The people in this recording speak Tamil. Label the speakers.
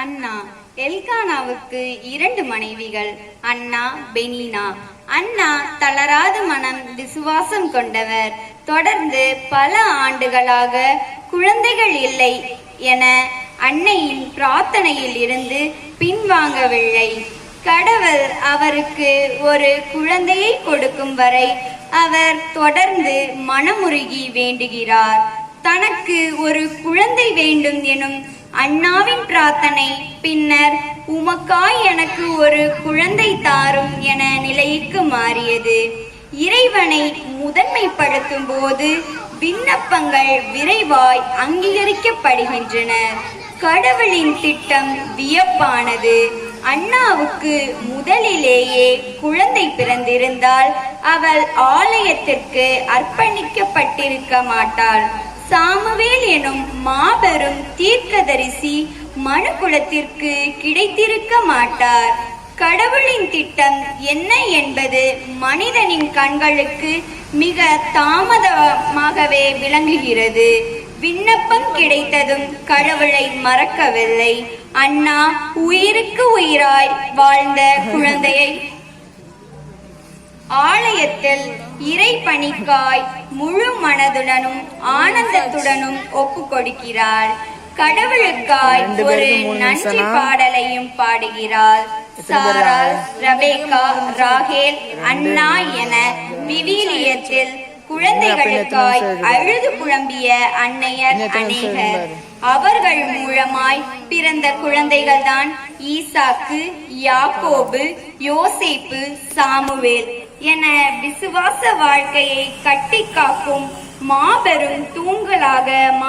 Speaker 1: அண்ணா எல்கானாவுக்கு இரண்டு மனைவிகள். அண்ணா பெனினா. அண்ணா தளராத மனம் விசுவாசம் கொண்டவர். தொடர்ந்து பல ஆண்டுகளாக குழந்தைகள் இல்லை என அன்னையின் பிரார்த்தனையில் இருந்து பின்வாங்கவில்லை. கடவுள் அவருக்கு ஒரு குழந்தையை கொடுக்கும் வரை அவர் தொடர்ந்து மனமுருகி வேண்டுகிறார். தனக்கு ஒரு குழந்தை வேண்டும் எனும் அண்ணாவின் பிரார்த்தனை பின்னர் உமக்காய் எனக்கு ஒரு குழந்தை தாரும் என நிலைக்கு மாறியது. இறைவனை முதன்மைப்படுத்தும் போது விண்ணப்பங்கள் விரைவாய் அங்கீகரிக்கப்படுகின்றன. கடவுளின் திட்டம் வியப்பானது. அண்ணாவுக்கு முதலிலேயே குழந்தை பிறந்திருந்தால் அவள் ஆலயத்திற்கு அர்ப்பணிக்கப்பட்டிருக்க மாட்டாள். சாமுவேல் எனும் மாபெரும் தீர்க்கதரிசி மனு குலத்திற்கு கிடைத்திருக்க மாட்டார். கடவுளின் திட்டம் என்ன என்பது மனிதனின் கண்களுக்கு மிக தாமதமாகவே விளங்குகிறது. விண்ணப்பம் கிடைத்ததும் கடவுளை மறக்கவில்லை. அண்ணா உயிருக்கு உயிராய் வாழ்ந்த குழந்தையை. ஆலயத்தில் இறை பணிக்காய் முழு மனதுடனும் ஆனந்தத்துடனும் ஒப்பு கொடுக்கிறாள் கடவுளுக்காய் ஒரு நன்றி? பாடலையும் பாடுகிறாள் சாரால் ரபேக்கா ராகேல் அண்ணா என விவிலியத்தில் குழந்தைகளுக்காய் அழுது புலம்பிய அன்னையர் அநேகர்? அவர்கள் மூலமாய் பிறந்த குழந்தைகள்தான். ஈசாக்கு யாக்கோபு யோசேப்பு சாமுவேல். என விசுவாச வாழ்க்கையை கட்டி காக்கும் மாபெரும் தூண்களாக மா